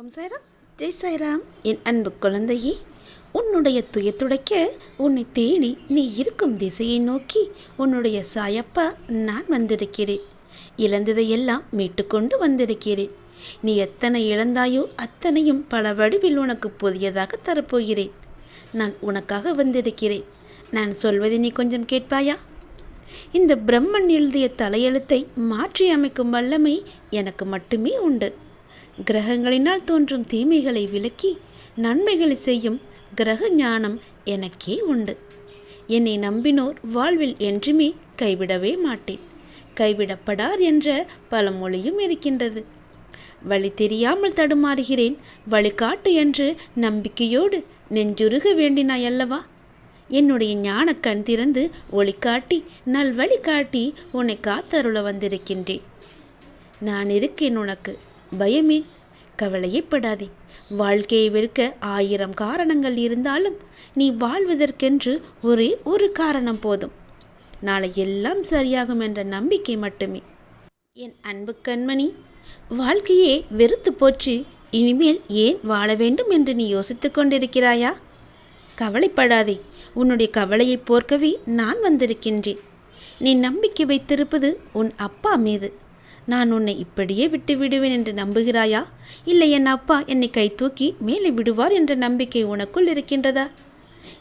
ஓம் சாய்ராம். ஜெய் சாய்ராம். என் அன்பு குழந்தையே உன்னுடைய துயத்துடைக்க உன்னை தேடி நீ இருக்கும் திசையை நோக்கி உன்னுடைய சாயப்பா நான் வந்திருக்கிறேன். இழந்ததையெல்லாம் மீட்டுக்கொண்டு வந்திருக்கிறேன். நீ எத்தனை இழந்தாயோ அத்தனையும் பல வடிவில் உனக்கு புதியதாக தரப்போகிறேன். நான் உனக்காக வந்திருக்கிறேன். நான் சொல்வதை நீ கொஞ்சம் கேட்பாயா? இந்த பிரம்மன் எழுதிய தலையெழுத்தை மாற்றி அமைக்கும் வல்லமை எனக்கு மட்டுமே உண்டு. கிரகங்களினால் தோன்றும் தீமைகளை விலக்கி நன்மைகளை செய்யும் கிரக ஞானம் எனக்கே உண்டு. என்னை நம்பினோர் வாழ்வில் என்றுமே கைவிடவே மாட்டேன். கைவிடப்படார் என்ற பழமொழியும் இருக்கின்றது. வழி தெரியாமல் தடுமாறுகிறேன். வழிகாட்டு என்று நம்பிக்கையோடு நெஞ்சுருக வேண்டினாய் அல்லவா என்னுடைய ஞான கண் திறந்து ஒளி காட்டி நல்வழி காட்டி உன்னை காத்தருள வந்திருக்கின்றேன். நான் இருக்கேன் உனக்கு. பயமே. கவலையைப்படாதே. வாழ்க்கையை வெறுக்க ஆயிரம் காரணங்கள் இருந்தாலும் நீ வாழ்வதற்கென்று ஒரே ஒரு காரணம் போதும். நாளை எல்லாம் சரியாகும் என்ற நம்பிக்கை மட்டுமே. என் அன்பு கண்மணி வாழ்க்கையே வெறுத்து போச்சு. இனிமேல் ஏன் வாழ வேண்டும் என்று நீ யோசித்து கொண்டிருக்கிறாயா? கவலைப்படாதே. உன்னுடைய கவலையை போர்க்கவே நான் வந்திருக்கின்றேன். நீ நம்பிக்கை வைத்திருப்பது உன் அப்பா மீது. நான் உன்னை இப்படியே விட்டு விடுவேன் என்று நம்புகிறாயா? இல்லை என் அப்பா என்னை கை தூக்கி மேலே விடுவார் என்ற நம்பிக்கை உனக்குள் இருக்கின்றதா?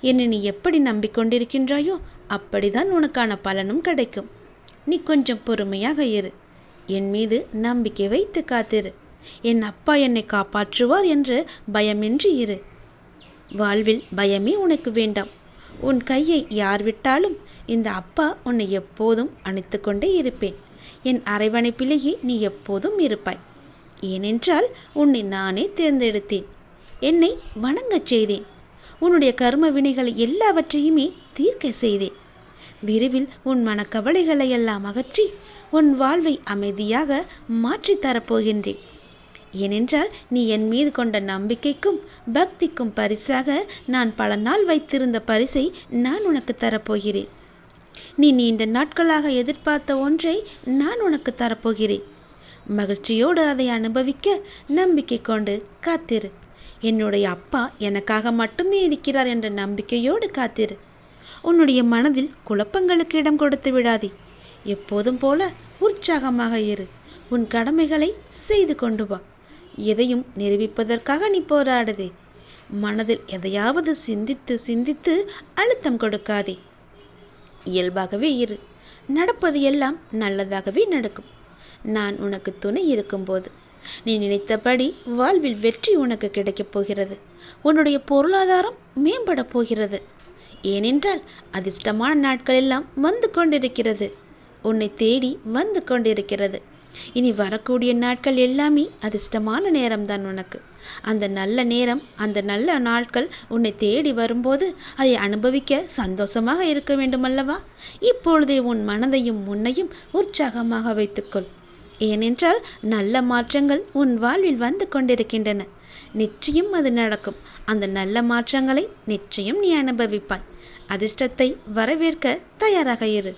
என்னை நீ எப்படி நம்பிக்கொண்டிருக்கின்றாயோ அப்படிதான் உனக்கான பலனும் கிடைக்கும். நீ கொஞ்சம் பொறுமையாக இரு. என் மீது நம்பிக்கை வைத்து காத்திரு. என் அப்பா என்னை காப்பாற்றுவார் என்று பயமின்றி இரு. வாழ்வில் பயமே உனக்கு வேண்டாம். உன் கையை யார் விட்டாலும் இந்த அப்பா உன்னை எப்போதும் அணைத்து கொண்டே இருப்பேன். என் அரைவணைப்பிலேயே நீ எப்போதும் இருப்பாய். ஏனென்றால் உன்னை நானே தேர்ந்தெடுத்தேன். என்னை வணங்கச் செய்தேன். உன்னுடைய கர்ம வினைகளை எல்லாவற்றையுமே தீர்க்க செய்தேன். விரைவில் உன் மனக்கவலைகளை எல்லாம் அகற்றி உன் வாழ்வை அமைதியாக மாற்றித் தரப்போகின்றேன். ஏனென்றால் நீ என் மீது கொண்ட நம்பிக்கைக்கும் பக்திக்கும் பரிசாக நான் பல நாள் வைத்திருந்த பரிசை நான் உனக்கு தரப்போகிறேன். நீ நீண்ட நாட்களாக எதிர்பார்த்த ஒன்றை நான் உனக்கு தரப்போகிறேன். மகிழ்ச்சியோடு அதை அனுபவிக்க நம்பிக்கை கொண்டு காத்திரு. என்னுடைய அப்பா எனக்காக மட்டுமே இருக்கிறார் என்ற நம்பிக்கையோடு காத்திரு. உன்னுடைய மனதில் குழப்பங்களுக்கு இடம் கொடுத்து விடாதே. எப்போதும் போல உற்சாகமாக இரு. உன் கடமைகளை செய்து கொண்டு வா. எதையும் நிரூபிப்பதற்காக நீ போராடுதே. மனதில் எதையாவது சிந்தித்து சிந்தித்து அழுத்தம் கொடுக்காதே. இயல்பாகவே இரு. நடப்பது எல்லாம் நல்லதாகவே நடக்கும். நான் உனக்கு துணை இருக்கும்போது நீ நினைத்தபடி வாழ்வில் வெற்றி உனக்கு கிடைக்கப் போகிறது. உன்னுடைய பொருளாதாரம் மேம்பட போகிறது. ஏனென்றால் அதிர்ஷ்டமான நாட்கள் எல்லாம் வந்து கொண்டிருக்கிறது. உன்னை தேடி வந்து கொண்டிருக்கிறது. இனி வரக்கூடிய நாட்கள் எல்லாமே அதிர்ஷ்டமான நேரம்தான் உனக்கு. அந்த நல்ல நேரம் அந்த நல்ல நாட்கள் உன்னை தேடி வரும்போது அதை அனுபவிக்க சந்தோஷமாக இருக்க வேண்டுமல்லவா? இப்பொழுதே உன் மனதையும் உன்னையும் உற்சாகமாக வைத்துக்கொள். ஏனென்றால் நல்ல மாற்றங்கள் உன் வாழ்வில் வந்து கொண்டிருக்கின்றன. நிச்சயம் அது நடக்கும். அந்த நல்ல மாற்றங்களை நிச்சயம் நீ அனுபவிப்பாய். அதிர்ஷ்டத்தை வரவேற்க தயாராக இரு.